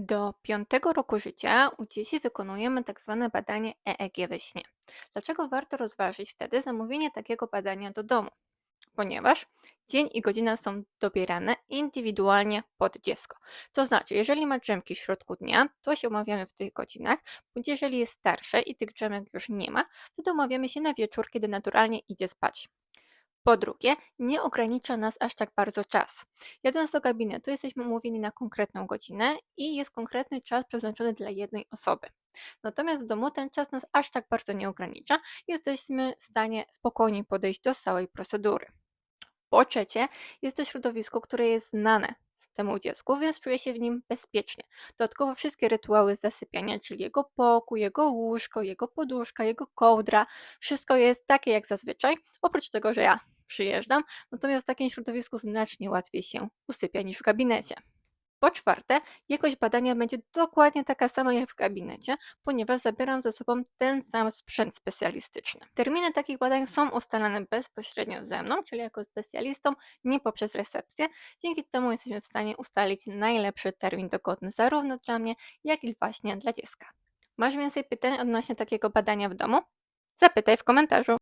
Do piątego roku życia u dzieci wykonujemy tak zwane badanie EEG we śnie. Dlaczego warto rozważyć wtedy zamówienie takiego badania do domu? Ponieważ dzień i godzina są dobierane indywidualnie pod dziecko. To znaczy, jeżeli ma drzemki w środku dnia, to się umawiamy w tych godzinach, bądź jeżeli jest starsze i tych drzemek już nie ma, wtedy umawiamy się na wieczór, kiedy naturalnie idzie spać. Po drugie, nie ogranicza nas aż tak bardzo czas. Jadąc do gabinetu, jesteśmy umówieni na konkretną godzinę i jest konkretny czas przeznaczony dla jednej osoby. Natomiast w domu ten czas nas aż tak bardzo nie ogranicza, jesteśmy w stanie spokojnie podejść do całej procedury. Po trzecie, jest to środowisko, które jest znane temu dziecku, więc czuje się w nim bezpiecznie. Dodatkowo wszystkie rytuały zasypiania, czyli jego pokój, jego łóżko, jego poduszka, jego kołdra, wszystko jest takie jak zazwyczaj, oprócz tego, że ja przyjeżdżam, natomiast w takim środowisku znacznie łatwiej się usypia niż w gabinecie. Po czwarte, jakość badania będzie dokładnie taka sama jak w gabinecie, ponieważ zabieram ze sobą ten sam sprzęt specjalistyczny. Terminy takich badań są ustalane bezpośrednio ze mną, czyli jako specjalistą, nie poprzez recepcję. Dzięki temu jesteśmy w stanie ustalić najlepszy termin dogodny zarówno dla mnie, jak i właśnie dla dziecka. Masz więcej pytań odnośnie takiego badania w domu? Zapytaj w komentarzu.